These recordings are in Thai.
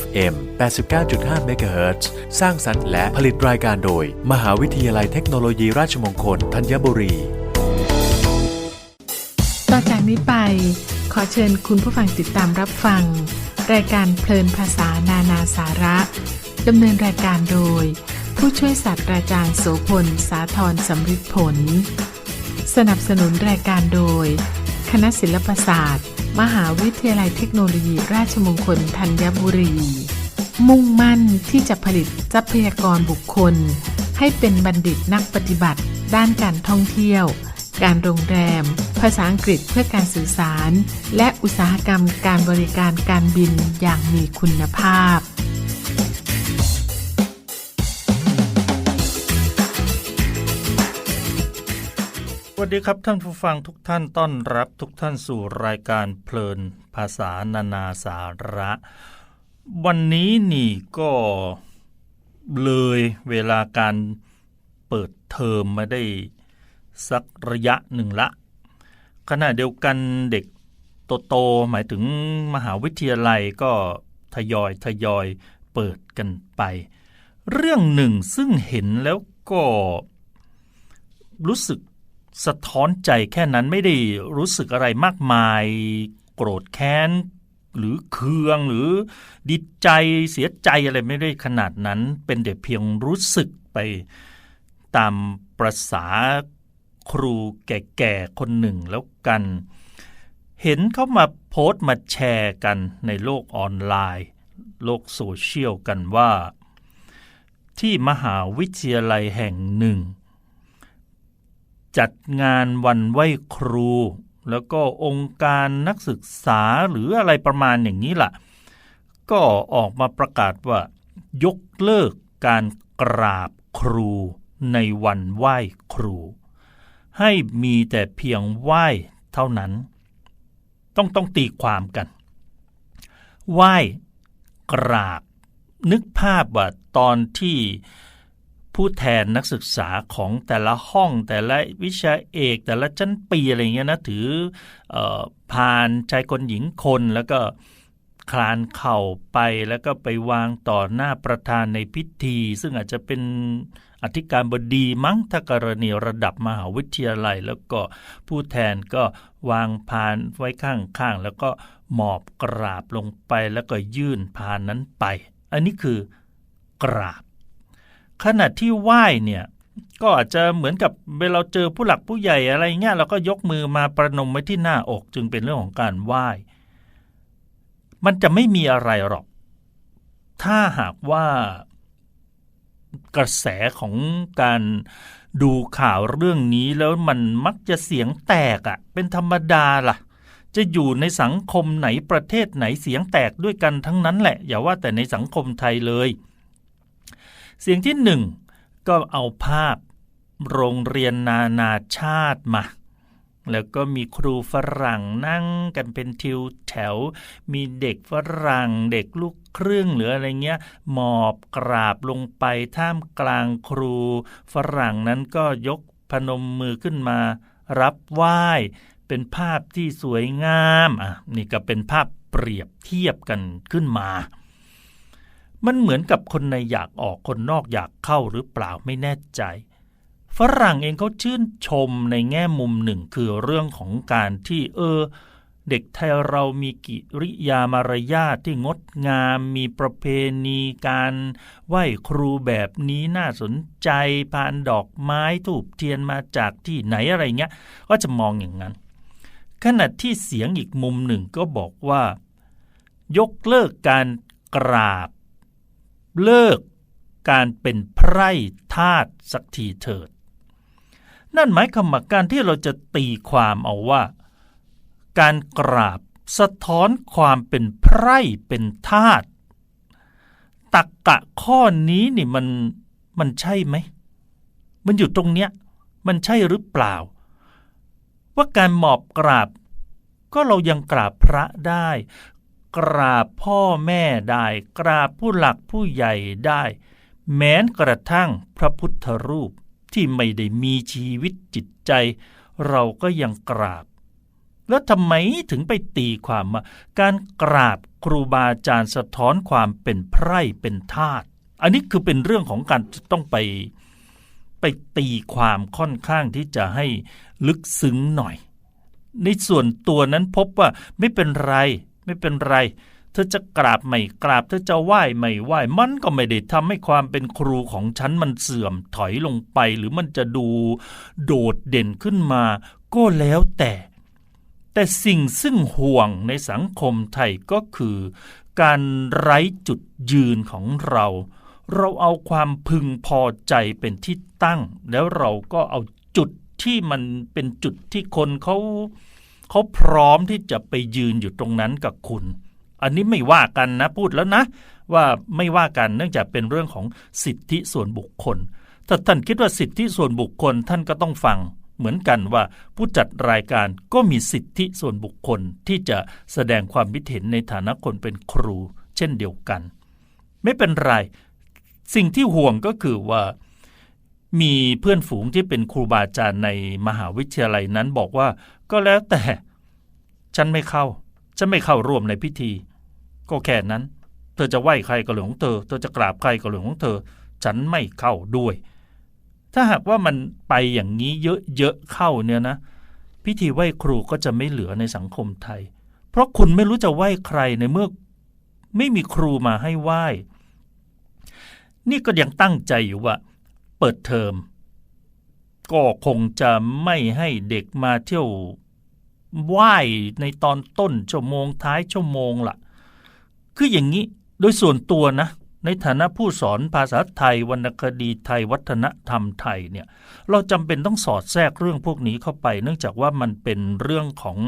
FM 89.5 MHz สร้างสรรค์และผลิตรายการโดย มหาวิทยาลัยเทคโนโลยีราชมงคลธัญบุรี ต่อจากนี้ไป ขอเชิญคุณผู้ฟังติดตามรับฟัง รายการเพลินภาษานานาสาระดำเนินรายการโดย ผู้ช่วยศาสตราจารย์โสพล สาธรสำริดผล สนับสนุนรายการโดย คณะศิลปศาสตร์ มหาวิทยาลัยเทคโนโลยี ราชมงคลธัญบุรี มุ่งมั่นที่จะผลิตทรัพยากรบุคคล ให้เป็นบัณฑิตนักปฏิบัติ ด้านการท่องเที่ยว การโรงแรม ภาษาอังกฤษเพื่อการสื่อสาร และอุตสาหกรรมการบริการการบินอย่างมีคุณภาพ วัสดีครับท่านผู้ฟังทุกท่านต้อนรับทุกท่านสู่รายการเพลินภาษานานาสาระ วันนี้นี่ก็เลยเวลาการเปิดเทอมมาได้สักระยะหนึ่งละ ขณะเดียวกันเด็กโตๆหมายถึงมหาวิทยาลัยก็ทยอยทยอยเปิดกันไป เรื่องหนึ่งซึ่งเห็นแล้วก็รู้สึก สะท้อนใจแค่นั้นไม่ได้รู้สึกอะไรมากมาย โกรธแค้น หรือเคืองหรือดีใจเสียใจอะไรไม่ได้ขนาดนั้น เป็นแต่เพียงรู้สึกไปตามประษาครูแก่ๆคนหนึ่งแล้วกัน เห็นเขามาโพสต์มาแชร์กันในโลกออนไลน์ โลกโซเชียลกันว่า ที่มหาวิทยาลัยแห่งหนึ่ง จัดงานวันไหว้ครู แล้วก็องค์การนักศึกษาหรืออะไรประมาณอย่างนี้ล่ะ ก็ออกมาประกาศว่า ยกเลิกการกราบครูในวันไหว้ครู ให้มีแต่เพียงไหว้เท่านั้น ต้องต้องตีความกัน ไหว้กราบนึกภาพว่าตอนที่ ผู้แทนนักศึกษาของแต่ละห้อง แต่ละวิชาเอก แต่ละชั้นปีอะไรเงี้ยนะถืออผ่านชายคนหญิงคนแล้วก็คลานเข่าไปแล้วก็ไปวางต่อหน้าประธานในพิธี ซึ่งอาจจะเป็นอธิการบดีมั้งถ้ากรณีระดับมหาวิทยาลัย แล้วก็ผู้แทนก็วางพานไว้ข้างๆ แล้วก็หมอบกราบลงไปแล้วก็ยื่นพานนั้นไป อันนี้คือกราบ ขณะที่ไหว้เนี่ยก็อาจจะเหมือนกับเวลาเจอผู้หลักผู้ใหญ่อะไรเงี้ยเราก็ยกมือมาประนมไว้ที่หน้าอกจึงเป็นเรื่องของการไหว้ มันจะไม่มีอะไรหรอก ถ้าหากว่ากระแสของการดูข่าวเรื่องนี้แล้วมันมักจะเสียงแตกอะ่ะ เป็นธรรมดาล่ะ จะอยู่ในสังคมไหนประเทศไหนเสียงแตกด้วยกันทั้งนั้นแหละ อย่าว่าแต่ในสังคมไทยเลย เสียงที่หนึ่งก็เอาภาพโรงเรียนนานาชาติมา แล้วก็มีครูฝรั่งนั่งกันเป็นทิวแถว มีเด็กฝรั่ง เด็กลูกครึ่งหรืออะไรเงี้ยหมอบกราบลงไปท่ามกลางครูฝรั่งนั้นก็ยกพนมมือขึ้นมา รับไหว้เป็นภาพที่สวยงามอะนี่ก็เป็นภาพเปรียบเทียบกันขึ้นมา มันเหมือนกับคนในอยากออกคนนอกอยากเข้าหรือเปล่าไม่แน่ใจ ฝรั่งเองเขาชื่นชมในแง่มุมหนึ่งคือเรื่องของการที่เออ เด็กไทยเรามีกิริยามารยาทที่งดงาม มีประเพณีการไหว้ครูแบบนี้น่าสนใจพานดอกไม้ถูบเทียนมาจากที่ไหนอะไรเงี้ย ก็จะมองอย่างนั้น ขณะที่เสียงอีกมุมหนึ่งก็บอกว่า ยกเลิกการกราบ เลิกการเป็นไพร่ทาสสักทีเถิด นั่นหมายความว่าการที่เราจะตีความเอาว่า การกราบสะท้อนความเป็นไพร่เป็นทาสตักกะข้อนี้นี่มันมันใช่ไหม มันอยู่ตรงเนี้ย มันใช่หรือเปล่า ว่าการหมอบกราบ ก็เรายังกราบพระได้ กราบพ่อแม่ได้ กราบผู้หลักผู้ใหญ่ได้ แม้นกระทั่งพระพุทธรูปที่ไม่ได้มีชีวิตจิตใจ เราก็ยังกราบ แล้วทำไมถึงไปตีความว่าการกราบครูบาอาจารย์สะท้อนความเป็นไพร่เป็นทาสอันนี้คือเป็นเรื่องของการต้องไปไปตีความค่อนข้างที่จะให้ลึกซึ้งหน่อย ในส่วนตัวนั้นพบว่าไม่เป็นไร ไม่เป็นไร เธอจะกราบไม่กราบ เธอจะไหว้ไม่ไหว้มันก็ไม่ได้ทำให้ความเป็นครูของฉันมันเสื่อมถอยลงไป หรือมันจะดูโดดเด่นขึ้นมา ก็แล้วแต่ แต่สิ่งซึ่งห่วงในสังคมไทยก็คือ การไร้จุดยืนของเรา เราเอาความพึงพอใจเป็นที่ตั้ง แล้วเราก็เอาจุดที่มันเป็นจุดที่คนเขา เขาพร้อมที่จะไปยืนอยู่ตรงนั้นกับคุณ อันนี้ไม่ว่ากันนะพูดแล้วนะ ว่าไม่ว่ากันเนื่องจากเป็นเรื่องของสิทธิส่วนบุคคล ถ้าท่านคิดว่าสิทธิส่วนบุคคลท่านก็ต้องฟังเหมือนกันว่าผู้จัดรายการก็มีสิทธิส่วนบุคคลที่จะแสดงความคิดเห็นในฐานะคนเป็นครู เช่นเดียวกัน ไม่เป็นไร สิ่งที่ห่วงก็คือว่า มีเพื่อนฝูงที่เป็นครูบาอาจารย์ในมหาวิทยาลัยนั้นบอกว่า ก็แล้วแต่ ฉันไม่เข้า ฉันไม่เข้าร่วมในพิธี ก็แค่นั้น เธอจะไหว้ใครก็เรื่องของเธอ เธอจะกราบใครก็เรื่องของเธอ ฉันไม่เข้าด้วย ถ้าหากว่ามันไปอย่างนี้เยอะๆเข้าเนี่ยนะ พิธีไหว้ครูก็จะไม่เหลือในสังคมไทย เพราะคุณไม่รู้จะไหว้ใครในเมื่อไม่มีครูมาให้ไหว้ นี่ก็ยังตั้งใจอยู่ว่า เปิดเทอม ก็คงจะไม่ให้เด็กมาเที่ยวไหว้ในตอนต้นชั่วโมงท้ายชั่วโมงละ่ะ คืออย่างนี้โดยส่วนตัวนะ ในฐานะผู้สอนภาษาไทยวรรณคดีไทยวัฒนธรรมไทยเนี่ย เราจำเป็นต้องสอดแทรกเรื่องพวกนี้เข้าไป เนื่องจากว่ามันเป็นเรื่องของ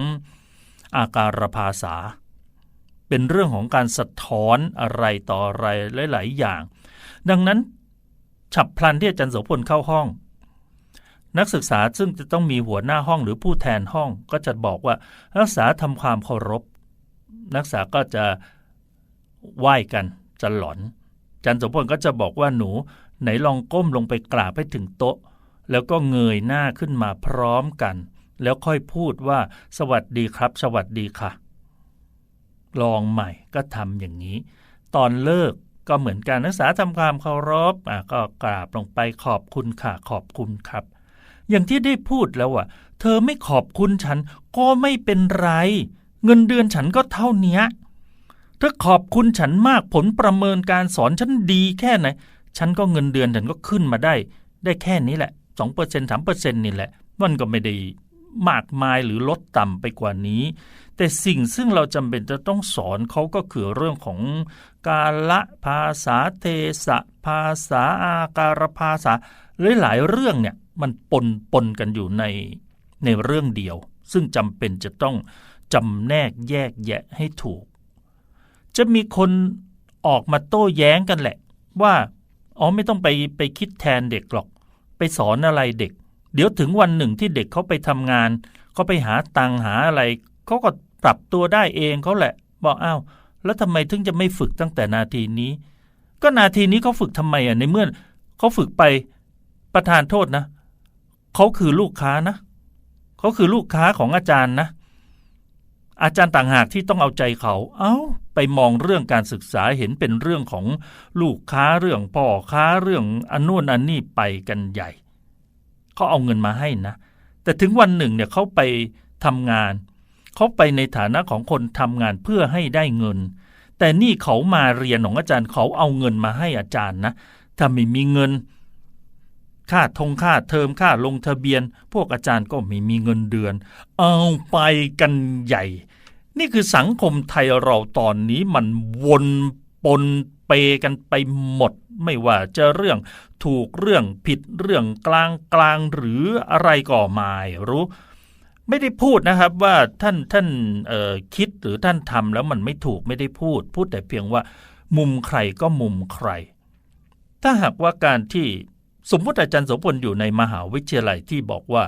อาการภาษา เป็นเรื่องของการสะท้อนอะไรต่ออะไรหลาย ๆ อย่าง ดังนั้นฉับพลันที่อาจารย์โสพลเข้าห้อง นักศึกษาซึ่งจะต้องมีหัวหน้าห้องหรือผู้แทนห้องก็จะบอกว่านักศึกษาทำความเคารพ นักศึกษาก็จะไหว้กันจะหลอนอาจารย์โสพลก็จะบอกว่าหนูไหนลองก้มลงไปกราบให้ถึงโต๊ะ แล้วก็เงยหน้าขึ้นมาพร้อมกัน แล้วค่อยพูดว่าสวัสดีครับ สวัสดีค่ะ ลองใหม่ก็ทำอย่างนี้ ตอนเลิกก็เหมือนกันนักศึกษาทำความเคารพอะก็กราบลงไปขอบคุณค่ะขอบคุณครับ อย่างที่ได้พูดแล้วอะ เธอไม่ขอบคุณฉันก็ไม่เป็นไร เงินเดือนฉันก็เท่านี้ถ้าขอบคุณฉันมากผลประเมินการสอนฉันดีแค่ไหน ฉันก็เงินเดือนฉันก็ขึ้นมาได้ ได้แค่นี้แหละสองเปอร์เซ็นต์สามเปอร์เซ็นต์นี่แหละ มันก็ไม่ได้มากมายหรือลดต่ำไปกว่านี้ แต่สิ่งซึ่งเราจำเป็นจะต้องสอนเขาก็คือเรื่องของกาละภาษาเทศะภาษาอาการภาษา หลายๆเรื่องเนี่ยมันปนปนกันอยู่ในในเรื่องเดียว ซึ่งจำเป็นจะต้องจำแนกแยกแยะให้ถูก จะมีคนออกมาโต้แย้งกันแหละ ว่าอ๋อไม่ต้องไปไปคิดแทนเด็กหรอก ไปสอนอะไรเด็ก เดี๋ยวถึงวันหนึ่งที่เด็กเขาไปทำงานเขาไปหาตังหาอะไรเขาก็ปรับตัวได้เองเขาแหละ บอกอ้าวแล้วทำไมถึงจะไม่ฝึกตั้งแต่นาทีนี้ ก็นาทีนี้เขาฝึกทำไมอะในเมื่อเขาฝึกไป ประธานโทษนะเขาคือลูกค้านะเขาคือลูกค้าของอาจารย์นะ อาจารย์ต่างหากที่ต้องเอาใจเขา เอา้า ไปมองเรื่องการศึกษาเห็นเป็นเรื่องของลูกค้าเรื่องพ่อค้าเรื่องอันนู่นอันนี่ไปกันใหญ่เขาเอาเงินมาให้นะ แต่ถึงวันหนึ่งเนี่ยเขาไปทำงานเขาไปในฐานะของคนทำงานเพื่อให้ได้เงิน แต่นี่เขามาเรียนของอาจารย์เขาเอาเงินมาให้อาจารย์นะถ้าไม่มีเงิน ค่าทงค่าเทอมค่าลงทะเบียน พวกอาจารย์ก็ไม่มีเงินเดือน เอาไปกันใหญ่ นี่คือสังคมไทยเราตอนนี้มันวนปนเปกันไปหมด ไม่ว่าจะเรื่องถูกเรื่องผิดเรื่องกลางกลางหรืออะไรก็ไม่รู้ ไม่ได้พูดนะครับว่าท่านท่านคิดหรือท่านทำแล้วมันไม่ถูกไม่ได้พูด พูดแต่เพียงว่า มุมใครก็มุมใคร ถ้าหากว่าการที่ สมมติอาจารย์โสพลอยู่ในมหาวิทยาลัยที่บอกว่า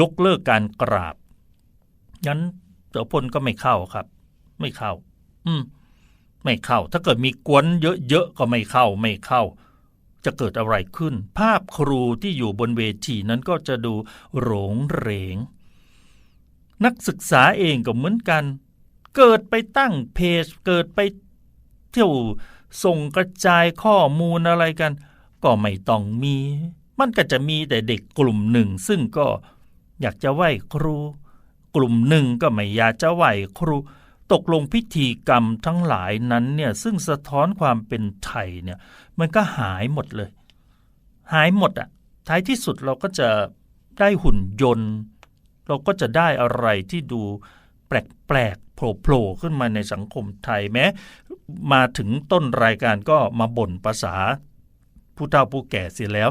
ยกเลิกการกราบงั้นโสพลก็ไม่เข้าครับ ไม่เข้า อืม ไม่เข้า ถ้าเกิดมีกวนเยอะๆก็ไม่เข้า ไม่เข้า จะเกิดอะไรขึ้น ภาพครูที่อยู่บนเวทีนั้นก็จะดูโรงเหรงนักศึกษาเองก็เหมือนกัน เกิดไปตั้งเพจ เกิดไปเที่ยวส่งกระจายข้อมูลอะไรกัน ก็ไม่ต้องมี มันก็จะมีแต่เด็กกลุ่มหนึ่ง ซึ่งก็อยากจะไหว้ครู กลุ่มหนึ่งก็ไม่อยากจะไหว้ครู ตกลงพิธีกรรมทั้งหลายนั้นเนี่ยซึ่งสะท้อนความเป็นไทยเนี่ยมันก็หายหมดเลย หายหมดอะท้ายที่สุดเราก็จะได้หุ่นยนต์ เราก็จะได้อะไรที่ดูแปลกๆโผล่ๆขึ้นมาในสังคมไทยแม้ มาถึงต้นรายการก็มาบ่นภาษา ผู้เฒ่าผู้แก่เสียแล้ว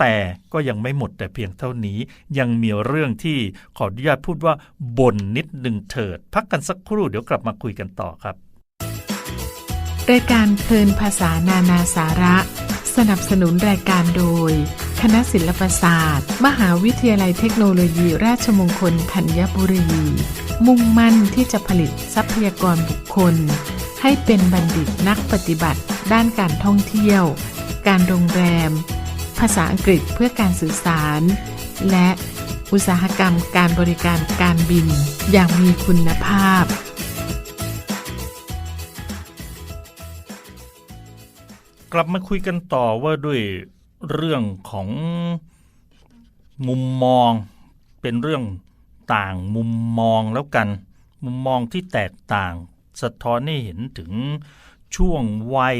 แต่ก็ยังไม่หมดแต่เพียงเท่านี้ ยังมีเรื่องที่ขออนุญาตพูดว่าบ่นนิดหนึ่งเถิด พักกันสักครู่เดี๋ยวกลับมาคุยกันต่อครับรายการเพลินภาษานานาสาระ สนับสนุนรายการโดย คณะศิลปศาสตร์ มหาวิทยาลัยเทคโนโลยีราชมงคลธัญบุรี มุ่งมั่นที่จะผลิตทรัพยากรบุคคล ให้เป็นบัณฑิตนักปฏิบัติด้านการท่องเที่ยว การโรงแรม ภาษาอังกฤษเพื่อการสื่อสาร และอุตสาหกรรมการบริการการบินอย่างมีคุณภาพ กลับมาคุยกันต่อว่าด้วยเรื่องของมุมมองเป็นเรื่องต่างมุมมองแล้วกัน มุมมองที่แตกต่าง สะท้อนให้เห็นถึงช่วงวัย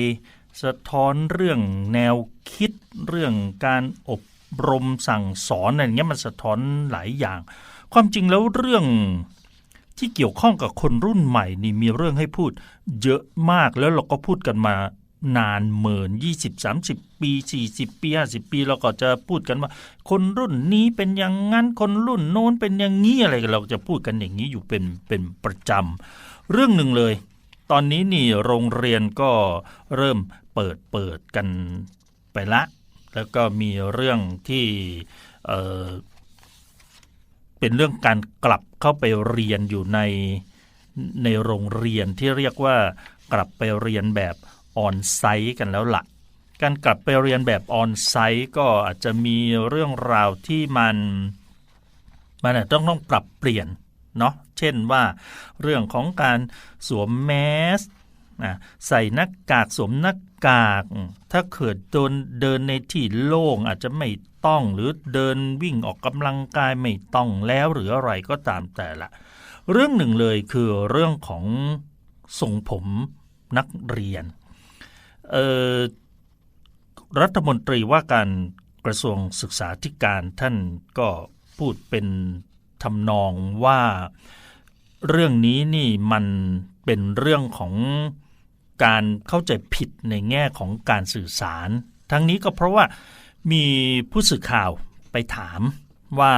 สะท้อนเรื่องแนวคิดเรื่องการอบรมสั่งสอนอะไรเงี้ยมันสะท้อนหลายอย่าง ความจริงแล้วเรื่องที่เกี่ยวข้องกับคนรุ่นใหม่นี่มีเรื่องให้พูดเยอะมากแล้วเราก็พูดกันมานานเหมือน20 30 ปี 40 ปี 50 ปีเราก็จะพูดกันว่า คนรุ่นนี้เป็นอย่างงั้นคนรุ่นโน้นเป็นอย่างนี้อะไรกันเราจะพูดกันอย่างนี้อยู่เป็นเป็นประจำเรื่องหนึ่งเลย ตอนนี้นี่โรงเรียนก็เริ่มเปิดเปิดกันไปละ แล้วก็มีเรื่องที่เเป็นเรื่องการกลับเข้าไปเรียนอยู่ในในโรงเรียนที่เรียกว่ากลับไปเรียนแบบออนไซต์กันแล้วละ่ะ การกลับไปเรียนแบบออนไซต์ก็อาจจะมีเรื่องราวที่มันมันต้องต้องปรับเปลี่ยนเนาะ เช่นว่า เรื่องของการสวมแมสใส่หน้ากากสวมหน้ากาก ถ้าเกิดโดนเดินในที่โล่งอาจจะไม่ต้องหรือเดินวิ่งออกกำลังกายไม่ต้องแล้วหรืออะไรก็ตามแต่ละ เรื่องหนึ่งเลยคือเรื่องของทรงผมนักเรียนรัฐมนตรีว่าการกระทรวงศึกษาธิการท่านก็พูดเป็นทำนองว่า เรื่องนี้นี่มันเป็นเรื่องของการเข้าใจผิดในแง่ของการสื่อสาร ทั้งนี้ก็เพราะว่ามีผู้สื่อข่าวไปถามว่า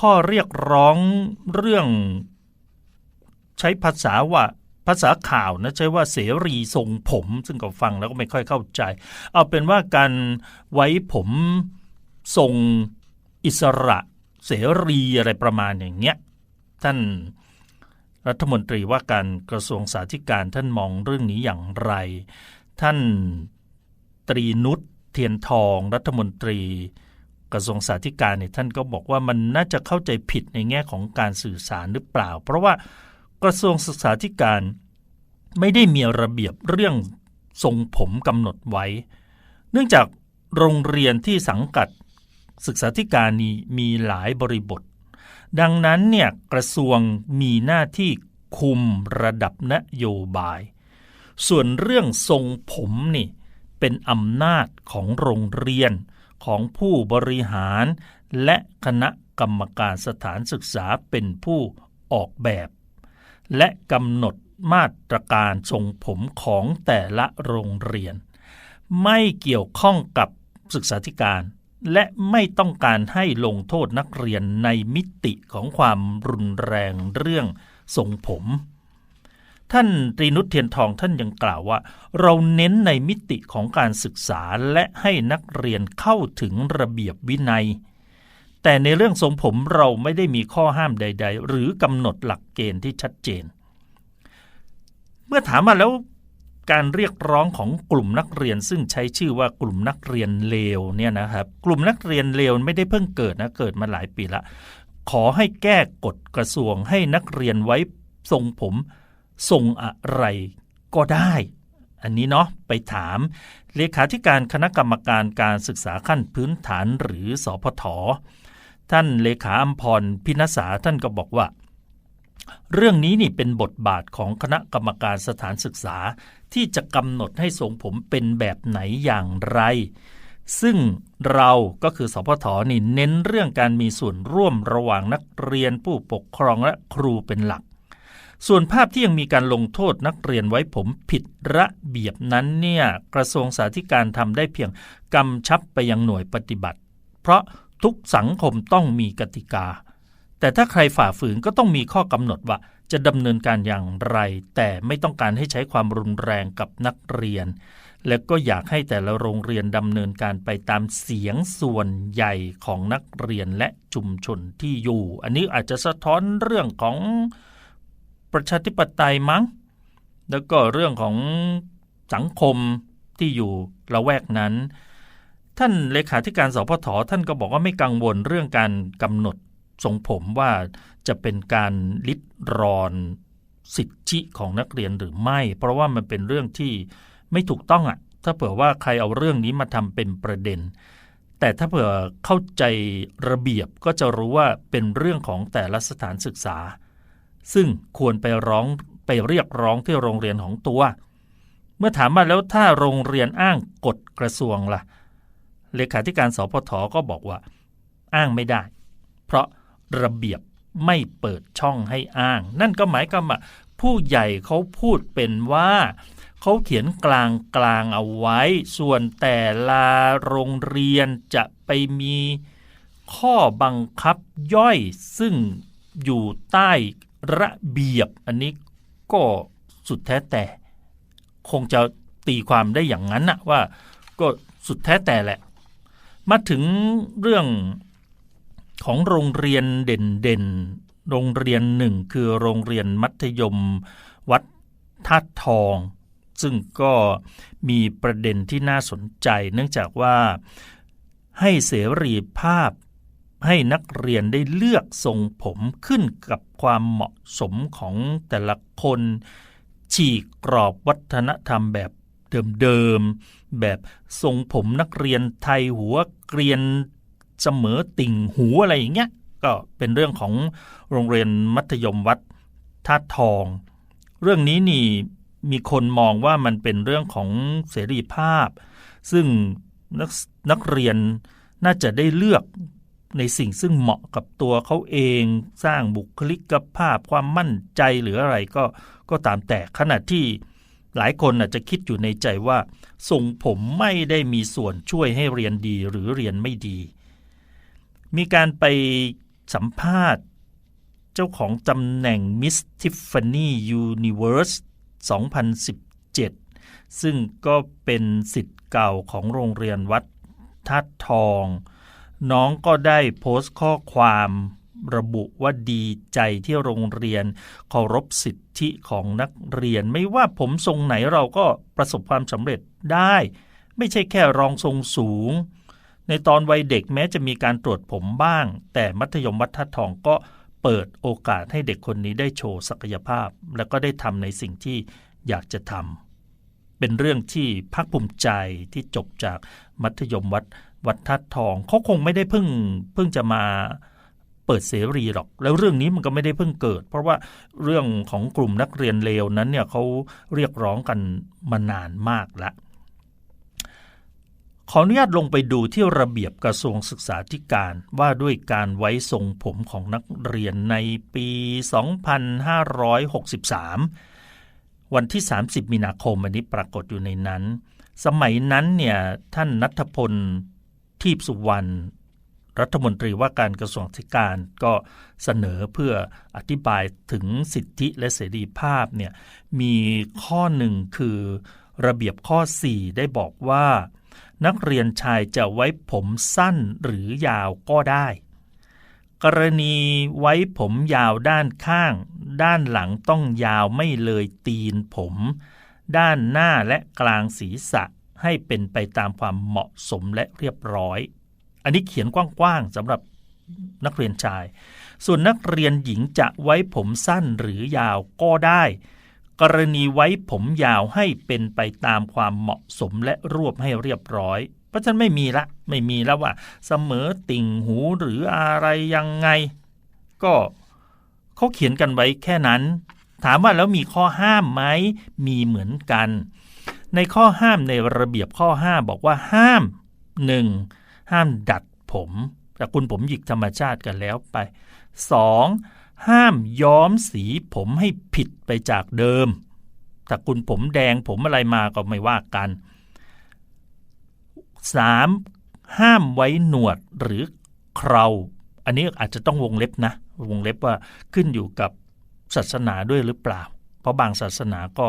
ข้อเรียกร้องเรื่องใช้ภาษาว่าภาษาข่าวนะใช้ว่าเสรีทรงผม ซึ่งก็ฟังแล้วก็ไม่ค่อยเข้าใจ เอาเป็นว่าการไว้ผมทรงอิสระเสรีอะไรประมาณอย่างเงี้ยท่าน รัฐมนตรีว่าการกระทรวงสาธการท่านมองเรื่องนี้อย่างไร ท่านตรีนุชเทียนทอง รัฐมนตรี กระทรวงสาธการเนี่ยท่านก็บอกว่ามันน่าจะเข้าใจผิดในแง่ของการสื่อสารหรือเปล่า เพราะว่ากระทรวงศึกษาธิการไม่ได้มีระเบียบเรื่องทรงผมกำหนดไว้ เนื่องจากโรงเรียนที่สังกัดศึกษาธิการนี้มีหลายบริบท ดังนั้นเนี่ยกระทรวงมีหน้าที่คุมระดับนโยบาย ส่วนเรื่องทรงผมนี่เป็นอำนาจของโรงเรียนของผู้บริหาร และคณะกรรมการสถานศึกษาเป็นผู้ออกแบบ และกำหนดมาตรการทรงผมของแต่ละโรงเรียน ไม่เกี่ยวข้องกับศึกษาธิการ และไม่ต้องการให้ลงโทษนักเรียนในมิติของความรุนแรงเรื่องทรงผม ท่านตรีนุชเทียนทองท่านยังกล่าวว่า เราเน้นในมิติของการศึกษาและให้นักเรียนเข้าถึงระเบียบวินัย แต่ในเรื่องทรงผมเราไม่ได้มีข้อห้ามใด ๆ หรือกำหนดหลักเกณฑ์ที่ชัดเจน เมื่อถามมาแล้ว การเรียกร้องของกลุ่มนักเรียน ซึ่งใช้ชื่อว่ากลุ่มนักเรียนเลวเนี่ยนะครับ กลุ่มนักเรียนเลวไม่ได้เพิ่งเกิดนะเกิดมาหลายปีละ ขอให้แก้กฎกระทรวงให้นักเรียนไว้ทรงผมทรงอะไรก็ได้ อันนี้เนาะไปถาม เลขาธิการคณะกรรมการการศึกษาขั้นพื้นฐานหรือสอพทท่านเลขาอัมพรพินษาท่านก็บอกว่า เรื่องนี้นี่เป็นบทบาทของคณะกรรมการสถานศึกษา ที่จะกำหนดให้ทรงผมเป็นแบบไหนอย่างไร ซึ่งเราก็คือสพทนี่เน้นเรื่องการมีส่วนร่วมระหว่างนักเรียนผู้ปกครองและครูเป็นหลัก ส่วนภาพที่ยังมีการลงโทษนักเรียนไว้ผมผิดระเบียบนั้นเนี่ยกระทรวงสาธารณทำได้เพียงกำชับไปยังหน่วยปฏิบัติ เพราะทุกสังคมต้องมีกติกา แต่ถ้าใครฝ่าฝืนก็ต้องมีข้อกำหนดว่าจะดำเนินการอย่างไร แต่ไม่ต้องการให้ใช้ความรุนแรงกับนักเรียน และก็อยากให้แต่ละโรงเรียนดำเนินการไปตามเสียงส่วนใหญ่ของนักเรียนและชุมชนที่อยู่ อันนี้อาจจะสะท้อนเรื่องของประชาธิปไตยมั้ง แล้วก็เรื่องของสังคมที่อยู่ละแวกนั้น ท่านเลขาธิการสพทท่านก็บอกว่าไม่กังวลเรื่องการกำหนด ทรงผมว่าจะเป็นการลิดรอนสิทธิของนักเรียนหรือไม่ เพราะว่ามันเป็นเรื่องที่ไม่ถูกต้องอะ่ะ ถ้าเผื่อว่าใครเอาเรื่องนี้มาทำเป็นประเด็น แต่ถ้าเผื่อเข้าใจระเบียบก็จะรู้ว่าเป็นเรื่องของแต่ละสถานศึกษา ซึ่งควรไปร้องไปเรียกร้องที่โรงเรียนของตัว เมื่อถามมาแล้วถ้าโรงเรียนอ้างกฎกระทรวงล่ะ เลขาธิการสพทก็บอกว่า อ้างไม่ได้ เพราะ ระเบียบไม่เปิดช่องให้อ้าง นั่นก็หมายความว่าผู้ใหญ่เขาพูดเป็นว่าเขาเขียนกลางกลางเอาไว้ ส่วนแต่ละโรงเรียนจะไปมีข้อบังคับย่อยซึ่งอยู่ใต้ระเบียบ อันนี้ก็สุดแท้แต่ คงจะตีความได้อย่างนั้นนะว่าก็สุดแท้แต่แหละ มาถึงเรื่อง ของโรงเรียนเด่นๆ โรงเรียนหนึ่งคือโรงเรียนมัธยมวัดธาตุทอง ซึ่งก็มีประเด็นที่น่าสนใจ เนื่องจากว่าให้เสรีภาพให้นักเรียนได้เลือกทรงผมขึ้นกับความเหมาะสมของแต่ละคน ฉีกกรอบวัฒนธรรมแบบเดิมๆแบบทรงผมนักเรียนไทยหัวเกรียน เสมอติ่งหูอะไรอย่างเงี้ยก็เป็นเรื่องของโรงเรียนมัธยมวัดธาทอง เรื่องนี้นี่มีคนมองว่ามันเป็นเรื่องของเสรีภาพ ซึ่งนักนักเรียนน่าจะได้เลือกในสิ่งซึ่งเหมาะกับตัวเขาเองสร้างบุคลิกภาพความมั่นใจหรืออะไรก็ก็ตามแต่ขณะที่หลายคนอาจจะคิดอยู่ในใจว่าทรงผมไม่ได้มีส่วนช่วยให้เรียนดีหรือเรียนไม่ดี มีการไปสัมภาษณ์ เจ้าของตำแหน่ง Miss Tiffany Universe 2017 ซึ่งก็เป็นสิทธิ์เก่าของโรงเรียนวัดทัดทอง น้องก็ได้โพสต์ข้อความระบุว่าดีใจที่โรงเรียนเคารพสิทธิของนักเรียน ไม่ว่าผมทรงไหนเราก็ประสบความสำเร็จได้ ไม่ใช่แค่รองทรงสูง ในตอนวัยเด็กแม้จะมีการตรวจผมบ้าง แต่มัธยมวัดทัดทองก็เปิดโอกาสให้เด็กคนนี้ได้โชว์ศักยภาพ และก็ได้ทำในสิ่งที่อยากจะทำเป็นเรื่องที่ภาคภูมิใจที่จบจากมัธยมวัดวัดทัดทองเขาคงไม่ได้เพิ่งเพิ่งจะมาเปิดเสรีหรอก แล้วเรื่องนี้มันก็ไม่ได้เพิ่งเกิด เพราะว่าเรื่องของกลุ่มนักเรียนเลวนั้นเนี่ยเขาเรียกร้องกันมานานมากละข ออนุญาตลงไปดูที่ระเบียบกระทรวงศึกษาธิการว่าด้วยการไว้ทรงผมของนักเรียนในปี 2563 วันที่ 30 มีนาคมอันนี้ปรากฏอยู่ในนั้น สมัยนั้นเนี่ยท่านนัทพลทีพสุวรรณรัฐมนตรีว่าการกระทรวงธิการก็เสนอเพื่ออธิบายถึงสิทธิและเสรีภาพเนี่ยมีข้อหนึ่งคือระเบียบข้อ 4 ได้บอกว่า นักเรียนชายจะไว้ผมสั้นหรือยาวก็ได้ กรณีไว้ผมยาวด้านข้าง ด้านหลังต้องยาวไม่เลยตีนผม ด้านหน้าและกลางศีรษะให้เป็นไปตามความเหมาะสมและเรียบร้อย อันนี้เขียนกว้างๆสำหรับนักเรียนชาย ส่วนนักเรียนหญิงจะไว้ผมสั้นหรือยาวก็ได้ กรณีไว้ผมยาวให้เป็นไปตามความเหมาะสมและรวบให้เรียบร้อย เพราะฉะนั้นไม่มีละ ไม่มีแล้วว่า เสมอติ่งหูหรืออะไรยังไง ก็เขาเขียนกันไว้แค่นั้น ถามว่าแล้วมีข้อห้ามไหมมีเหมือนกัน ในข้อห้ามในระเบียบข้อ5บอกว่าห้าม 1. ห้ามดัดผมแต่คุณผมหยิกธรรมชาติกันแล้วไป 2. ห้ามย้อมสีผมให้ผิดไปจากเดิม ถ้าคุณผมแดงผมอะไรมาก็ไม่ว่ากัน 3. ห้ามไว้หนวดหรือเคราอันนี้อาจจะต้องวงเล็บนะ วงเล็บว่าขึ้นอยู่กับศาสนาด้วยหรือเปล่า เพราะบางศาสนาก็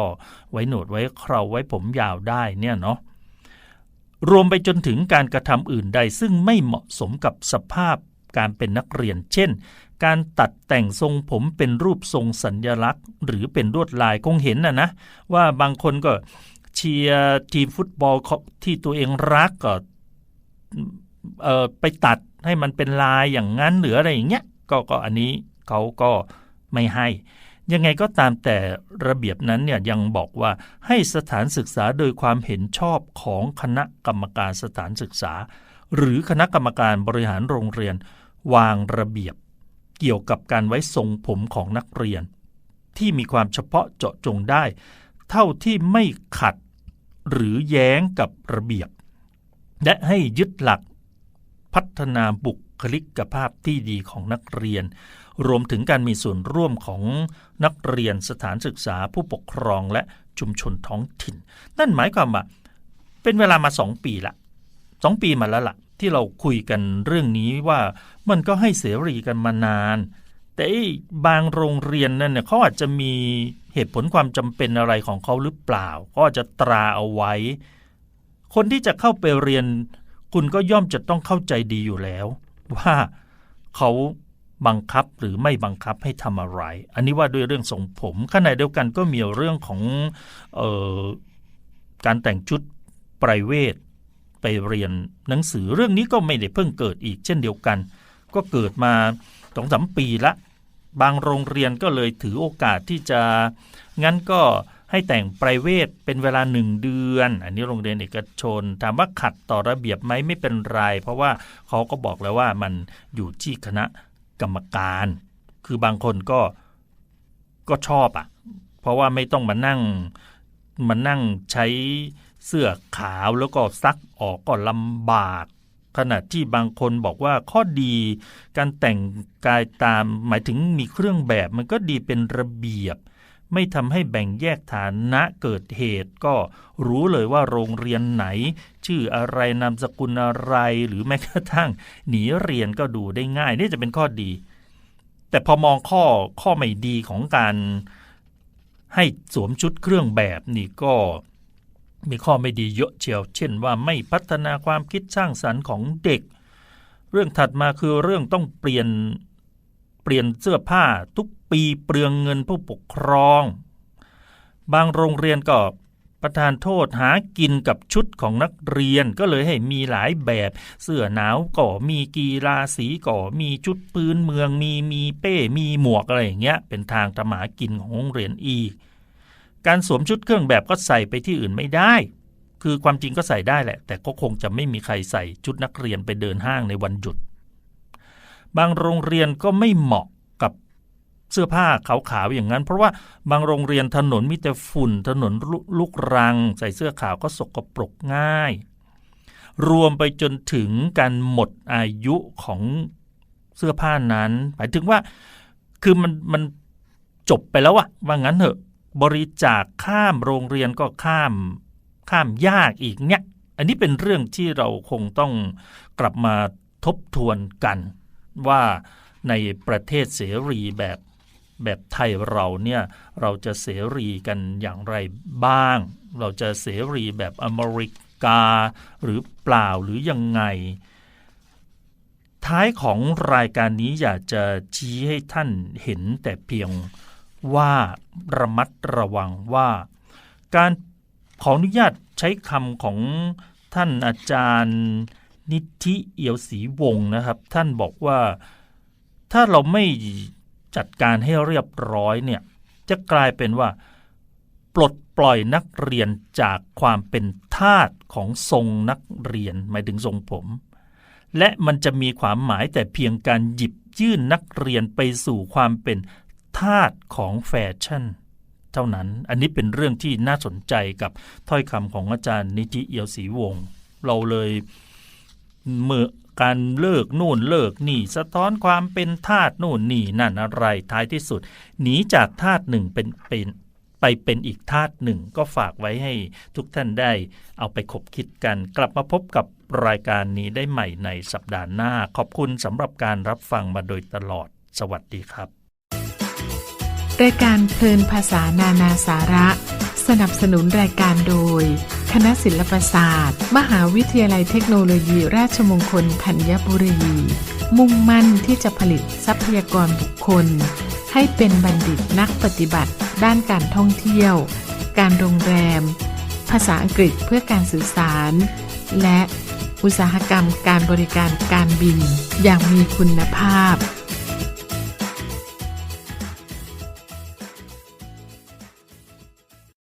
ไว้หนวดไว้เคราไว้ผมยาวได้เนี่ยเนาะรวมไปจนถึงการกระทำอื่นใดซึ่งไม่เหมาะสมกับสภาพการเป็นนักเรียน เช่น การตัดแต่งทรงผมเป็นรูปทรงสัญญลักษณ์ หรือเป็นลวดลายคงเห็นนะนะ ว่าบางคนก็เชียร์ทีมฟุตบอลที่ตัวเองรักก็ไปตัดให้มันเป็นลายอย่างนั้นหรืออะไรอย่างเงี้ยก็ก็อันนี้เขาก็ไม่ให้ ยังไงก็ตามแต่ระเบียบนั้นเนี่ยยังบอกว่าให้สถานศึกษาโดยความเห็นชอบของคณะกรรมการสถานศึกษา หรือคณะกรรมการบริหารโรงเรียน วางระเบียบ เกี่ยวกับการไว้ทรงผมของนักเรียน ที่มีความเฉพาะเจาะจงได้ เท่าที่ไม่ขัดหรือแย้งกับระเบียบ และให้ยึดหลักพัฒนาบุคลิกภาพที่ดีของนักเรียน รวมถึงการมีส่วนร่วมของนักเรียนสถานศึกษาผู้ปกครองและชุมชนท้องถิ่น นั่นหมายความว่า เป็นเวลามาสองปีละสองปีมาแล้วละ่ะ ที่เราคุยกันเรื่องนี้ว่ามันก็ให้เสรีกันมานาน แต่บางโรงเรียนนั่นเนี่ยเขาอาจจะมีเหตุผลความจำเป็นอะไรของเขาหรือเปล่าก็จจะตราเอาไว้ คนที่จะเข้าไปเรียน คุณก็ย่อมจะต้องเข้าใจดีอยู่แล้ว ว่าเขาบังคับหรือไม่บังคับให้ทำอะไร อันนี้ว่าด้วยเรื่องทรงผมขณะเดียวกันก็มีเรื่องของออการแต่งชุดไพรเวท ไปเรียนหนังสือเรื่องนี้ก็ไม่ได้เพิ่งเกิดอีกเช่นเดียวกัน ก็เกิดมาสองสามปีละ บางโรงเรียนก็เลยถือโอกาสที่จะงั้นก็ให้แต่งไพรเวทเป็นเวลาหนึ่งเดือน อันนี้โรงเรียนเอกชน ถามว่าขัดต่อระเบียบไหมไม่เป็นไร เพราะว่าเขาก็บอกแล้วว่ามันอยู่ที่คณะกรรมการ คือบางคนก็ก็ชอบอะ่ะ เพราะว่าไม่ต้องมานั่งมานั่งใช้ เสื้อขาวแล้วก็ซักออกก็ลำบาก ขณะที่บางคนบอกว่าข้อดีการแต่งกายตามหมายถึงมีเครื่องแบบมันก็ดีเป็นระเบียบ ไม่ทำให้แบ่งแยกฐานะเกิดเหตุ ก็รู้เลยว่าโรงเรียนไหน ชื่ออะไรนามสกุลอะไรหรือแม้กระทั่ง หนีเรียนก็ดูได้ง่าย นี่จะเป็นข้อดี แต่พอมองข้อข้อไม่ดีของการให้สวมชุดเครื่องแบบนี่ก็ มีข้อไม่ดีเยอะเชียว เช่นว่าไม่พัฒนาความคิดสร้างสรรค์ของเด็ก เรื่องถัดมาคือเรื่องต้องเปลี่ยนเปลี่ยนเสื้อผ้าทุกปีเปลืองเงินผู้ปกครอง บางโรงเรียนก็ประทานโทษหากินกับชุดของนักเรียนก็เลยให้มีหลายแบบ เสื้อหนาวก็มีกีฬาสีก็มีชุดปืนเมืองมีมีเป้มีหมวกอะไรอย่างเงี้ยเป็นทางทำหากินของโรงเรียนอีก การสวมชุดเครื่องแบบก็ใส่ไปที่อื่นไม่ได้ คือความจริงก็ใส่ได้แหละ แต่ก็คงจะไม่มีใครใส่ชุดนักเรียนไปเดินห้างในวันหยุด บางโรงเรียนก็ไม่เหมาะกับเสื้อผ้าขาวๆอย่างนั้น เพราะว่าบางโรงเรียนถนนมีแต่ฝุ่นถนนลุกรัง ใส่เสื้อขาวก็สกปรกง่าย รวมไปจนถึงการหมดอายุของเสื้อผ้านั้น หมายถึงว่าคือมันมันจบไปแล้วอะว่างั้นเถอะ บริจาคข้ามโรงเรียนก็ข้ามข้ามยากอีกเนี่ย อันนี้เป็นเรื่องที่เราคงต้องกลับมาทบทวนกันว่าในประเทศเสรีแบบแบบไทยเราเนี่ยเราจะเสรีกันอย่างไรบ้าง เราจะเสรีแบบอเมริกาหรือเปล่าหรือยังไง ท้ายของรายการนี้อยากจะชี้ให้ท่านเห็นแต่เพียง ว่าระมัดระวังว่า การขออนุญาตใช้คำของท่านอาจารย์นิธิเอียวศรีวงศ์นะครับ ท่านบอกว่าถ้าเราไม่จัดการให้เรียบร้อยเนี่ยจะกลายเป็นว่า ปลดปล่อยนักเรียนจากความเป็นทาสของทรงนักเรียนหมายถึงทรงผม และมันจะมีความหมายแต่เพียงการหยิบยื่นนักเรียนไปสู่ความเป็น ทาสของแฟชั่น เท่านั้น อันนี้เป็นเรื่องที่น่าสนใจกับถ้อยคำของอาจารย์นิติเอียวศรีวงศ์เราเลยเมื่อการเลิกนู่นเลิกนี่สะท้อนความเป็นทาสนู่นนี่นั่นอะไรท้ายที่สุดหนีจากทาสหนึ่งเป็นเป็นไปเป็นอีกทาสหนึ่งก็ฝากไว้ให้ทุกท่านได้เอาไปคบคิดกัน กลับมาพบกับรายการนี้ได้ใหม่ในสัปดาห์หน้า ขอบคุณสำหรับการรับฟังมาโดยตลอด สวัสดีครับ รายการเพลินภาษานานาสาระ สนับสนุนรายการโดย คณะศิลปศาสตร์ มหาวิทยาลัยเทคโนโลยีราชมงคลธัญบุรี มุ่งมั่นที่จะผลิตทรัพยากรบุคคล ให้เป็นบัณฑิตนักปฏิบัติ ด้านการท่องเที่ยว การโรงแรม ภาษาอังกฤษเพื่อการสื่อสาร และอุตสาหกรรมการบริการการบินอย่างมีคุณภาพ